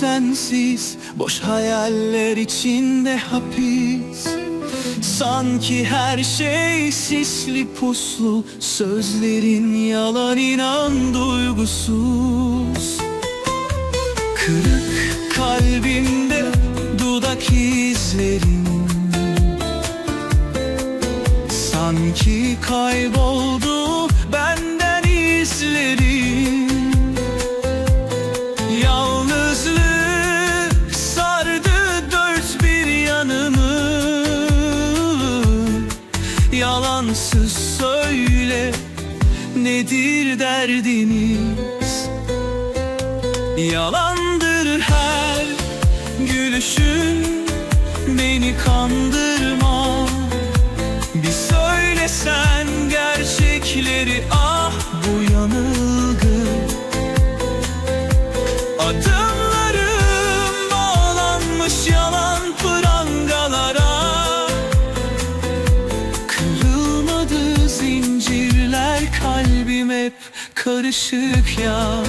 sensiz. Boş hayaller içinde hapis. Sanki her şey sisli puslu. Sözlerin yalan inan duygusuz. Kırık kalbimde dudak izlerin Sanki kayboldu nedir derdiniz? Yalandır her gülüşün beni kandırma. Bir söylesen gerçekleri ah bu yanılgı hep karışık ya.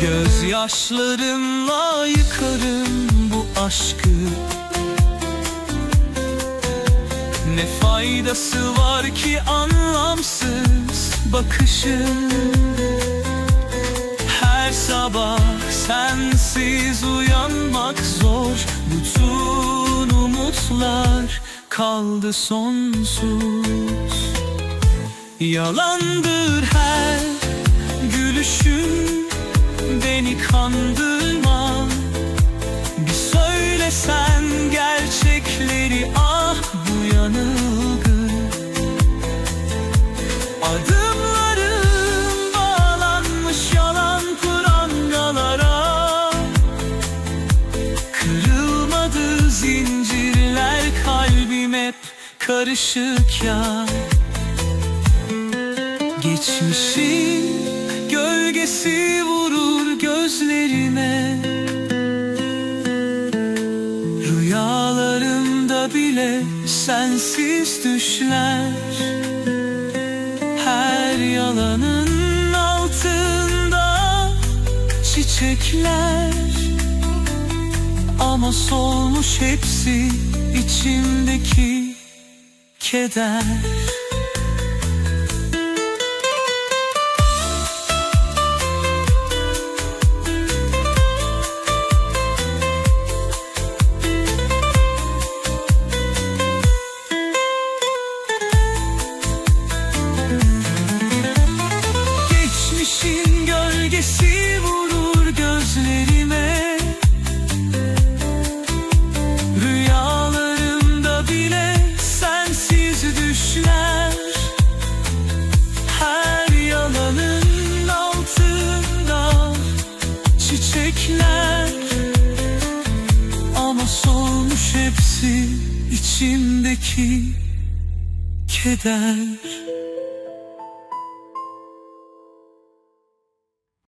Gözyaşlarımla yıkarım bu aşkı. Ne faydası var ki anlamsız bakışın? Her sabah sensiz uyanmak zor Bütün umutlar kaldı sonsuz. Yalandır her gülüşün Beni kandırma zincirler kalbim hep karışık ya. Geçmişin gölgesi vurur gözlerime. Rüyalarımda bile sensiz düşler. Her yalanın altında çiçekler Ama solmuş hepsi içimdeki keder çiçekler. Ama solmuş hepsi içimdeki keder